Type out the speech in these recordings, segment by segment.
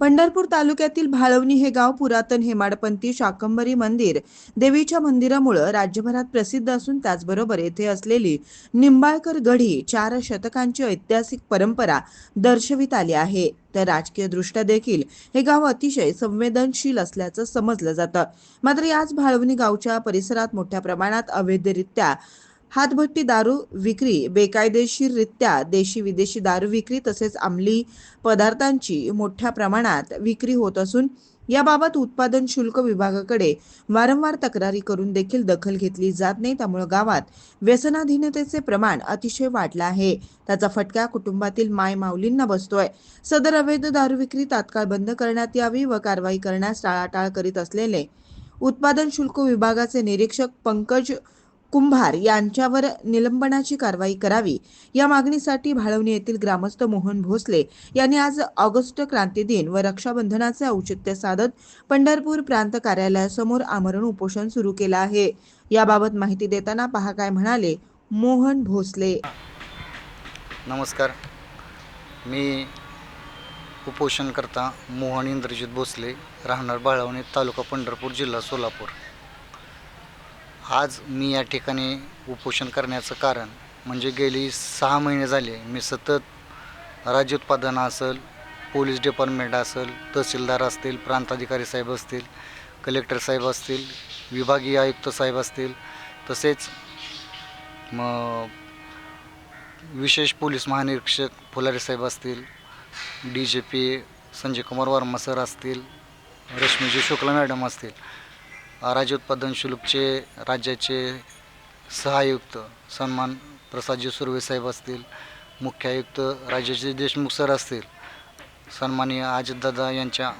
पंढरपूर तालुक्यातील भाळवणी हे गाव पुरातन हेमाडपंथी शाकंभरी मंदिर देवीच्या मंदिरामुळं राज्यभरात प्रसिद्ध असून त्याचबरोबर येथे असलेली निंबाळकर गढी चार शतकांची ऐतिहासिक परंपरा दर्शवित आली आहे. तर राजकीय दृष्ट्या देखील हे गाव अतिशय संवेदनशील असल्याचं समजलं जातं. मात्र याच भाळवणी गावच्या परिसरात मोठ्या प्रमाणात अवैधरित्या हातभट्टी दारू विक्री बेकायदेशीररित्या देशी विदेशी दारू विक्री तसेच अंमली पदार्थांची मोठ्या प्रमाणात विक्री होत असून याबाबत उत्पादन शुल्क विभागाकडे वारंवार तक्रारी करून देखील दखल घेतली जात नाही. त्यामुळे गावात व्यसनाधीनतेचे प्रमाण अतिशय वाढलं आहे. त्याचा फटका कुटुंबातील माय माऊलींना बसतोय. सदर अवैध दारू विक्री तात्काळ बंद करण्यात यावी व कारवाई करण्यास टाळाटाळ करीत असलेले उत्पादन शुल्क विभागाचे निरीक्षक पंकज कुंभार यांच्यावर निलंबनाची कारवाई करावी या मागणीसाठी भाळवणी येथील ग्रामस्थ मोहन भोसले यांनी आज ऑगस्ट क्रांती दिन व रक्षाबंधनाचे औचित्य साधत पंढरपूर प्रांत कार्यालयासमोर आमरण उपोषण सुरू केलं आहे. याबाबत माहिती देताना पहा काय म्हणाले मोहन भोसले. नमस्कार. मी उपोषणकर्ता मोहन इंद्रजित भोसले राहणार बाळवणे तालुका पंढरपूर जिल्हा सोलापूर. आज मी या ठिकाणी उपोषण करण्याचं कारण म्हणजे गेली सहा महिने झाले मी सतत राज्य उत्पादन असेल पोलीस डिपार्टमेंट असेल तहसीलदार असतील प्रांताधिकारी साहेब असतील कलेक्टर साहेब असतील विभागीय आयुक्त साहेब असतील तसेच मग विशेष पोलीस महानिरीक्षक फुलारे साहेब असतील D J P Sanjay Kumar Verma sir असतील रश्मीजी शुक्ला मॅडम असतील. राज्य उत्पादन शुल्कचे राज्याचे सहायुक्त सन्मान प्रसादजी सुर्वे साहेब असतील मुख्य आयुक्त राज्याचे देशमुख सर असतील सन्माननीय अजितदादा यांच्या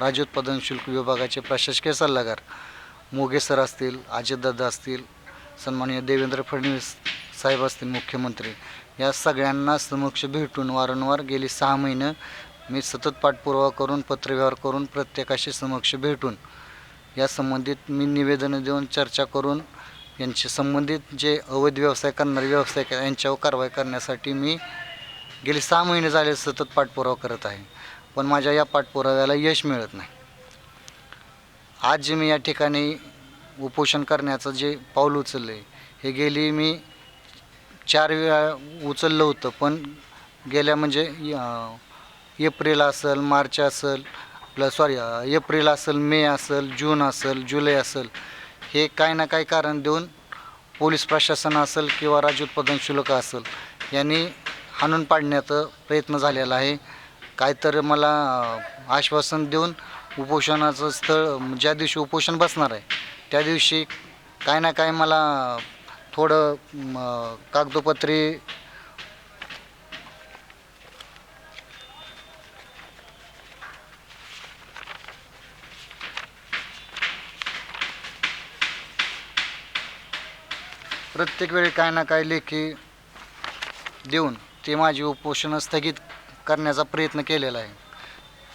राज्य उत्पादन शुल्क विभागाचे प्रशासकीय सल्लागार मोगे सर असतील अजितदादा असतील सन्माननीय देवेंद्र फडणवीस साहेब असतील मुख्यमंत्री या सगळ्यांना समक्ष भेटून वारंवार गेली सहा महिनं मी सतत पाठपुरावा करून पत्रव्यवहार करून प्रत्येकाशी समक्ष भेटून या संबंधित मी निवेदनं देऊन चर्चा करून यांचे संबंधित जे अवैध व्यवसाय करणारे व्यावसायिक यांच्यावर कारवाई करण्यासाठी मी गेली सहा महिने झाले सतत पाठपुरावा करत आहे. पण माझ्या या पाठपुराव्याला यश मिळत नाही. आज जे मी या ठिकाणी उपोषण करण्याचं जे पाऊल उचललं आहे हे गेली मी चार वेळा उचललं होतं पण गेल्या म्हणजे एप्रिल असेल मार्च असेल आपलं सॉरी एप्रिल असेल मे असेल जून असेल जुलै असेल हे काय ना काय कारण देऊन पोलीस प्रशासन असेल किंवा राज्य उत्पादन शुल्क असेल यांनी हाणून पाडण्याचा प्रयत्न झालेला आहे. काय मला आश्वासन देऊन उपोषणाचं स्थळ ज्या दिवशी उपोषण बसणार आहे त्या दिवशी काय ना काय मला थोडं कागदोपत्री प्रत्येक वेळी काय ना काय लेखी देऊन ते माझे उपोषण स्थगित करण्याचा प्रयत्न केलेला आहे.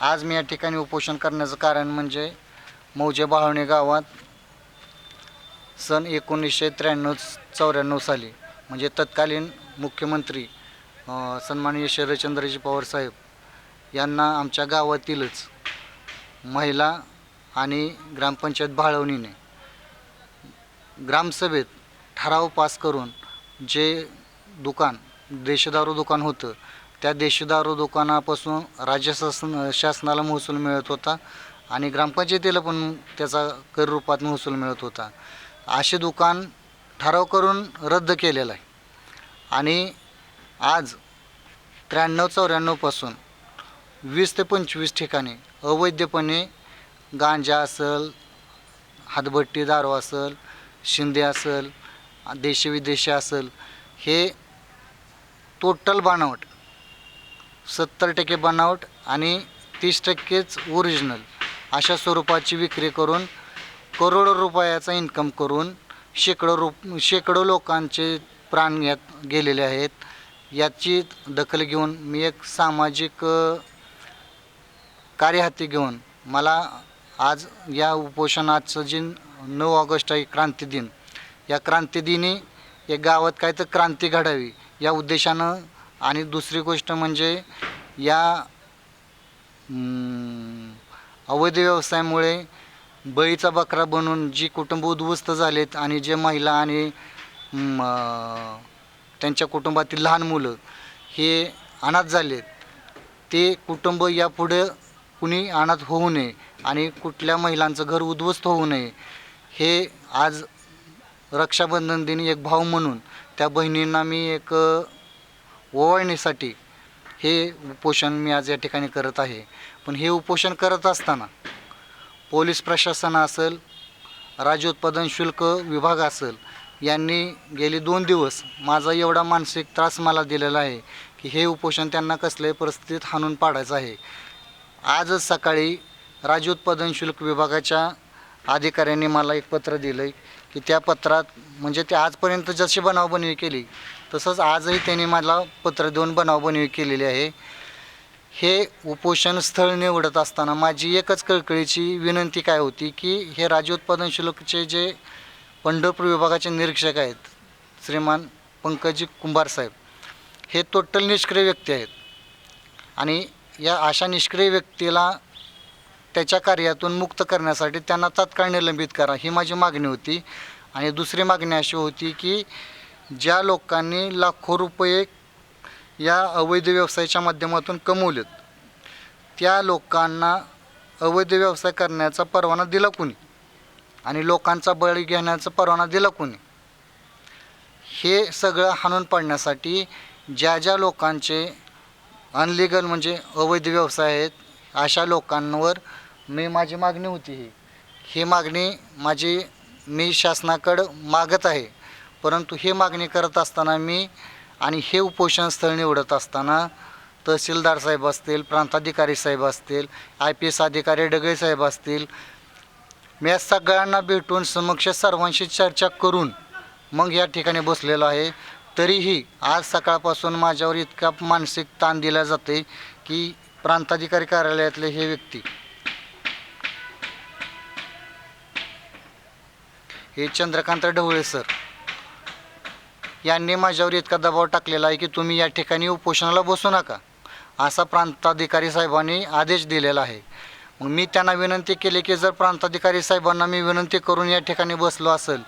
आज मी या ठिकाणी उपोषण करण्याचं कारण म्हणजे मौजे बाळवणे गावात सन एकोणीसशे त्र्याण्णव चौऱ्याण्णव साली म्हणजे तत्कालीन मुख्यमंत्री सन्माननीय शरदचंद्रजी पवार साहेब यांना आमच्या गावातीलच महिला आणि ग्रामपंचायत भाळवणीने ग्रामसभेत ठराव पास करून जे दुकान देशदारू दुकान होतं त्या देशदारू दुकानापासून राज्य शासन शासनाला महसूल मिळत होता आणि ग्रामपंचायतीला पण त्याचा कर रूपात महसूल मिळत होता. असे दुकान ठराव करून रद्द केलेलं आहे. आणि आज त्र्याण्णव चौऱ्याण्णवपासून वीस ते पंचवीस ठिकाणी अवैधपणे गांजा असेल हातभट्टी दारू असेल शिंदे असेल देशी विदेशी असेल हे टोटल बनावट. सत्तर टक्के बनावट आणि तीस टक्केच ओरिजिनल अशा स्वरूपाची विक्री करून करोडो रुपयाचा इन्कम करून शेकडो रुप शेकडो लोकांचे प्राण यात गेलेले आहेत. याची दखल घेऊन मी एक सामाजिक कार्य हाती घेऊन मला आज या उपोषणाचं जे नऊ ऑगस्ट आहे क्रांती दिन या क्रांतीदिनी या गावात काय तर क्रांती घडावी या उद्देशानं आणि दुसरी गोष्ट म्हणजे या अवैध व्यवसायामुळे बळीचा बकरा बनून जी कुटुंब उद्ध्वस्त झालेत आणि जे महिला आणि त्यांच्या कुटुंबातील लहान मुलं हे अनाथ झालेत ते कुटुंब यापुढे कुणी अनाथ होऊ नये आणि कुठल्या महिलांचं घर उद्ध्वस्त होऊ नये हे आज रक्षाबंधन दिन एक भाव म्हणून त्या बहिणींना मी एक ओवाळणीसाठी हे उपोषण मी आज या ठिकाणी करत आहे. पण हे उपोषण करत असताना पोलीस प्रशासन असेल राज्य उत्पादन शुल्क विभाग असेल यांनी गेले दोन दिवस माझा एवढा मानसिक त्रास मला दिलेला आहे की हे उपोषण त्यांना कसल्याही परिस्थितीत हाणून पाडायचं आहे. आजच सकाळी राज्य उत्पादन शुल्क विभागाच्या अधिकाऱ्यांनी मला एक पत्र दिलं आहे की त्या पत्रात म्हणजे ते आजपर्यंत जशी बनावबनवी केली तसंच आजही त्यांनी मला पत्र देऊन बनावबनवी केलेली आहे. हे उपोषण स्थळ निवडत असताना माझी एकच कळकळीची विनंती काय होती की हे राज्य उत्पादन शुल्कचे जे पंढरपूर विभागाचे निरीक्षक आहेत श्रीमान पंकजी कुंभार साहेब हे टोटल निष्क्रिय व्यक्ती आहेत. आणि या अशा निष्क्रिय व्यक्तीला त्याच्या कार्यातून मुक्त करण्यासाठी त्यांना तात्काळ निलंबित करा ही माझी मागणी होती. आणि दुसरी मागणी अशी होती की ज्या लोकांनी लाखो रुपये या अवैध व्यवसायाच्या माध्यमातून कमवलेत त्या लोकांना अवैध व्यवसाय करण्याचा परवाना दिला कोणी? आणि लोकांचा बळी घेण्याचा परवाना दिला कोणी? हे सगळं हाणून पाडण्यासाठी ज्या ज्या लोकांचे अनलिगल म्हणजे अवैध व्यवसाय आहेत अशा लोकांवर मी माझी मागणी होती ही. ही मागणी माझी मी शासनाकडं मागत आहे. परंतु हे मागणी करत असताना मी आणि हे उपोषण स्थळ निवडत असताना तहसीलदार साहेब असतील प्रांताधिकारी साहेब असतील आय पी एस अधिकारी डगळे साहेब असतील मी या सगळ्यांना भेटून समक्ष सर्वांशी चर्चा करून मग या ठिकाणी बसलेलो आहे. तरीही आज सकाळपासून माझ्यावर इतका मानसिक ताण दिला जाते की प्रांताधिकारी कार्यालयातले हे व्यक्ती हे चंद्रकांत ढवळे सर. यांनी माझ्यावर इतका दबाव टाकलेला आहे की तुम्ही या ठिकाणी उपोषणाला बसू नका असा प्रांताधिकारी साहेबांनी आदेश दिलेला आहे. मग मी त्यांना विनंती केली की जर प्रांताधिकारी साहेबांना मी विनंती करून या ठिकाणी बसलो असेल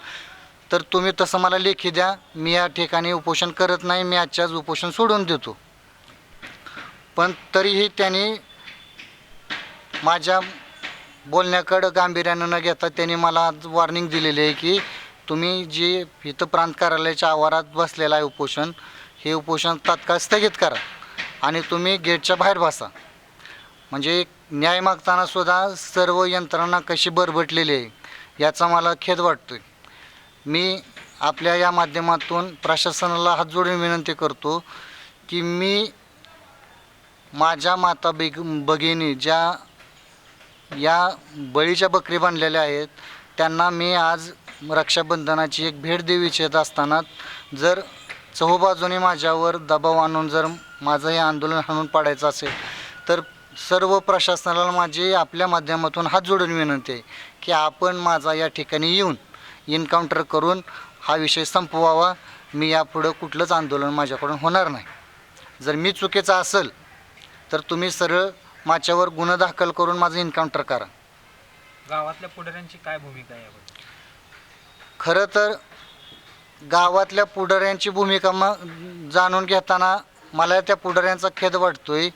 तर तुम्ही तसं मला लेखी द्या मी या ठिकाणी उपोषण करत नाही मी आजच्याच उपोषण सोडून देतो. पण तरीही त्यांनी माझ्या बोलण्याकडं गांभीर्यानं न घेता त्यांनी मला आज वॉर्निंग दिलेली आहे की तुम्ही जे इथं प्रांत कार्यालयाच्या आवारात बसलेलं आहे उपोषण हे उपोषण तात्काळ स्थगित करा आणि तुम्ही गेटच्या बाहेर बसा. म्हणजे न्याय मागताना सुद्धा सर्व यंत्रणा कशी बरबटलेली आहे याचा मला खेद वाटतोय. मी आपल्या या माध्यमातून प्रशासनाला हात जोडून विनंती करतो की मी माझ्या माता बेग भगिनी ज्या या बळीच्या बकरी बांधलेल्या आहेत. त्यांना मी आज रक्षाबंधनाची एक भेट देऊ इच्छित असताना जर चहूबाजूने माझ्यावर दबाव आणून जर माझं हे आंदोलन हाणून पाडायचं असेल तर सर्व प्रशासनाला माझी आपल्या माध्यमातून हात जोडून विनंती आहे की आपण माझा या ठिकाणी येऊन इन्काउंटर करून हा विषय संपवावा. मी यापुढं कुठलंच आंदोलन माझ्याकडून होणार नाही. जर मी चुकीचा असेल तर तुम्ही सरळ माझ्यावर गुन्हा दाखल करून माझं इन्काउंटर करा. गावातल्या पुढाऱ्यांची काय भूमिका आहे खरं तर गावातल्या पुढाऱ्यांची भूमिका मग जाणून घेताना मला त्या पुढाऱ्यांचा खेद वाटतोय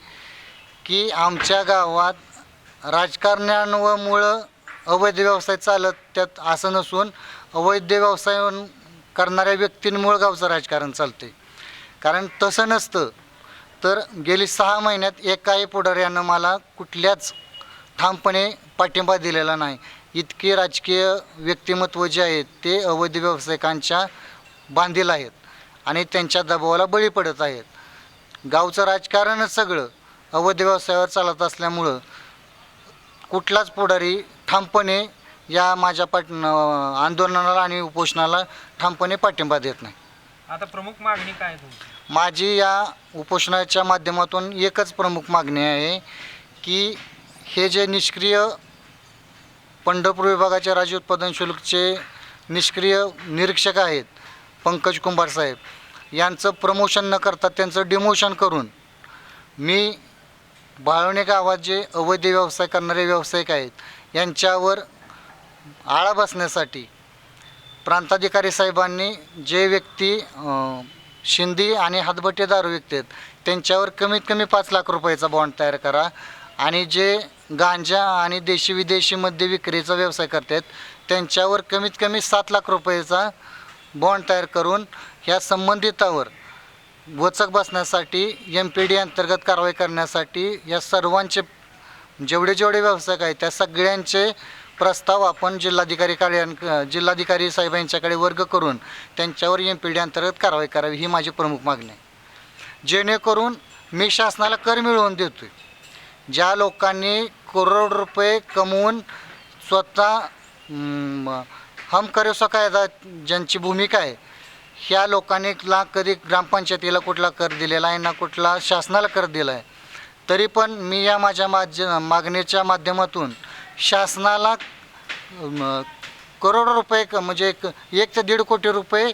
की आमच्या गावात राजकारण्यांमुळं अवैध व्यवसाय चालत त्यात असं नसून अवैध व्यवसाय करणाऱ्या व्यक्तींमुळं गावचं राजकारण चालते कारण तसं नसतं. तर गेली सहा महिन्यात एकाही पुढाऱ्यानं मला कुठल्याच ठामपणे पाठिंबा दिलेला नाही. इतके राजकीय व्यक्तिमत्व जे आहेत ते अवैध व्यावसायिकांच्या बांधील आहेत आणि त्यांच्या दबावाला बळी पडत आहेत. गावचं राजकारणच सगळं अवैध व्यवसायावर चालत असल्यामुळं कुठलाच पुढारी ठामपणे या माझ्या पाठ आंदोलनाला आणि उपोषणाला ठामपणे पाठिंबा देत नाही. आता प्रमुख मागणी काय आहे तुमची? माझी या उपोषणाच्या माध्यमातून एकच प्रमुख मागणी आहे की हे जे निष्क्रिय पंढरपूर विभागाचे राज्य उत्पादन शुल्कचे निष्क्रिय निरीक्षक आहेत पंकज कुंभार साहेब यांचं प्रमोशन न करता त्यांचं डिमोशन करून मी बाळवणे गावात जे अवैध व्यवसाय करणारे व्यावसायिक आहेत यांच्यावर आळा बसण्यासाठी प्रांताधिकारी साहेबांनी जे व्यक्ती शिंदी आणि हातभट्टे दारू विकतात त्यांच्यावर कमीत कमी पाच लाख रुपयाचा बॉन्ड तयार करा. आणि जे गांजा आणि देशी विदेशीमध्ये विक्रीचा व्यवसाय करतात त्यांच्यावर कमीत कमी सात लाख रुपयाचा बॉन्ड तयार करून ह्या संबंधितावर वचक बसण्यासाठी एम पी डी अंतर्गत कारवाई करण्यासाठी या सर्वांचे जेवढे जेवढे व्यावसायिक आहेत त्या सगळ्यांचे प्रस्ताव आपण जिल्हाधिकारी कार्यां जिल्हाधिकारी साहेब यांच्याकडे वर्ग करून त्यांच्यावर एम पी डी अंतर्गत कारवाई करावी ही माझी प्रमुख मागणी आहे. जेणेकरून मी शासनाला कर मिळवून देतो आहे ज्या लोकांनी करोड रुपये कमवून स्वतः हम करो कायदा ज्यांची भूमिका आहे ह्या लोकांनी ला कधी ग्रामपंचायतीला कुठला कर दिलेला आहे ना कुठला शासनाला कर दिला आहे तरी पण मी या माझ्या माज मागणीच्या माध्यमातून शासनाला करोडो रुपये क- म्हणजे एक एक ते दीड कोटी रुपये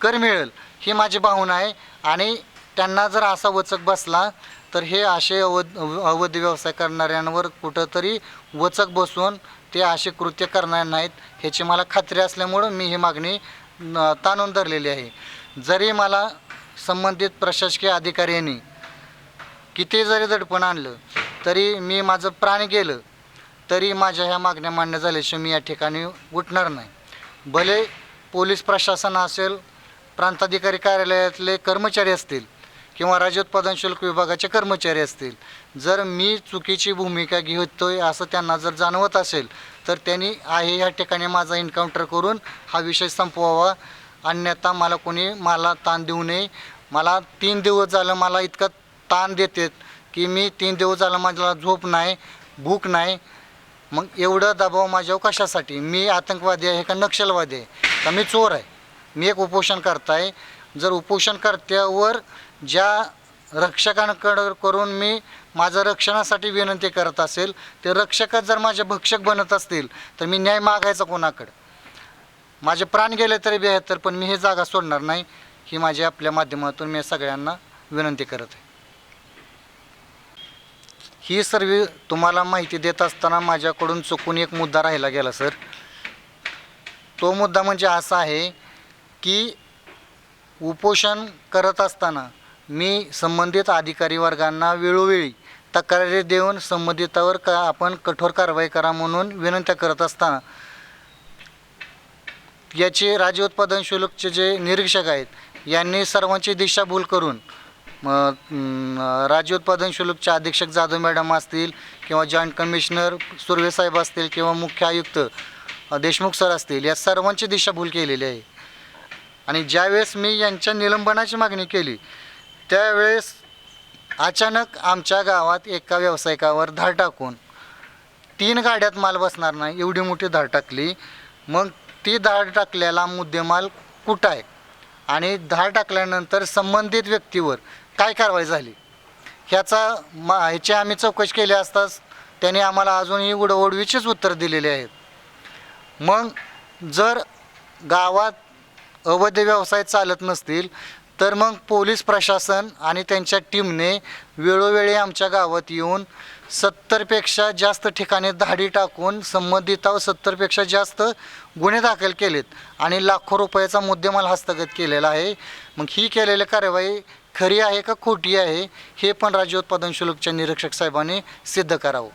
कर मिळेल ही माझी भावना आहे. आणि त्यांना जर असा वचक बसला तर हे असे अवध अवध व्यवसाय करणाऱ्यांवर कुठंतरी वचक बसून ते असे कृत्य करणार नाहीत ह्याची मला खात्री असल्यामुळं मी ही मागणी ताणून धरलेली आहे. जरी मला संबंधित प्रशासकीय अधिकाऱ्यांनी किती जरी दडपण आणलं तरी मी माझं प्राण गेलं तरी माझ्या ह्या मागण्या मान्य झाल्याशिवाय मी या ठिकाणी उठणार नाही. भले पोलीस प्रशासन असेल प्रांताधिकारी कार्यालयातले कर्मचारी असतील किंवा राज्य उत्पादन शुल्क विभागाचे कर्मचारी असतील जर मी चुकीची भूमिका घेतोय असं त्यांना जर जाणवत असेल तर त्यांनी आहे ह्या ठिकाणी माझा एन्काउंटर करून हा विषय संपवावा. अन्यथा मला कोणी मला ताण देऊ नये. मला तीन दिवस झालं मला इतकं ताण देतात की मी तीन दिवस झालं मला झोप नाही भूक नाही. मग एवढं दबाव माझ्यावर कशासाठी? मी आतंकवादी आहे का नक्षलवादी आहे? का मी चोर आहे? मी एक उपोषण करताय. जर उपोषणकर्त्यावर ज्या रक्षकांकडं करून मी माझं रक्षणासाठी विनंती करत असेल ते रक्षकच जर माझे भक्षक बनत असतील तर मी न्याय मागायचा कोणाकडं? माझे प्राण गेले तरी बेहत्तर पण मी ही जागा सोडणार नाही ही माझी आपल्या माध्यमातून मी सगळ्यांना विनंती करत आहे. ही सर्व तुम्हाला माहिती देत असताना माझ्याकडून चुकून एक मुद्दा राहिला गेला सर. तो मुद्दा म्हणजे असा आहे की उपोषण करत असताना मी संबंधित अधिकारी वर्गांना वेळोवेळी तक्रारी देऊन संबंधितावर का आपण कठोर कारवाई करा म्हणून विनंत्या करत असताना याचे राज्य उत्पादन शुल्कचे जे निरीक्षक आहेत यांनी सर्वांची दिशाभूल करून मग म, राज्य उत्पादन अधीक्षक जाधव मॅडम असतील किंवा जॉईंट कमिशनर सुर्वे साहेब असतील किंवा मुख्य आयुक्त देशमुख सर असतील या सर्वांची दिशाभूल केलेली आहे. आणि ज्यावेळेस मी यांच्या निलंबनाची मागणी केली त्यावेळेस अचानक आमच्या गावात एका व्यावसायिकावर धाड टाकून तीन गाड्यात माल बसणार नाही एवढी मोठी धाड टाकली. मग ती धाड टाकलेला मुद्देमाल कुठं आहे? आणि धाड टाकल्यानंतर संबंधित व्यक्तीवर काय कारवाई झाली? ह्याचा मा ह्याची आम्ही चौकशी केली असताच त्याने आम्हाला अजूनही उडवडवीचेच उत्तर दिलेले आहेत. मग जर गावात अवैध व्यवसाय चालत नसतील तर मग पोलीस प्रशासन आणि त्यांच्या टीमने वेळोवेळी आमच्या गावात येऊन सत्तरपेक्षा जास्त ठिकाणी धाडी टाकून संबंधितावर सत्तरपेक्षा जास्त गुन्हे दाखल केलेत आणि लाखो रुपयाचा मुद्देमाल हस्तगत केलेला आहे. मग ही केलेली कारवाई खरी आहे का खोटी आहे हे पण राज्य उत्पादन शुल्कच्या निरीक्षक साहेबांनी सिद्ध करावं.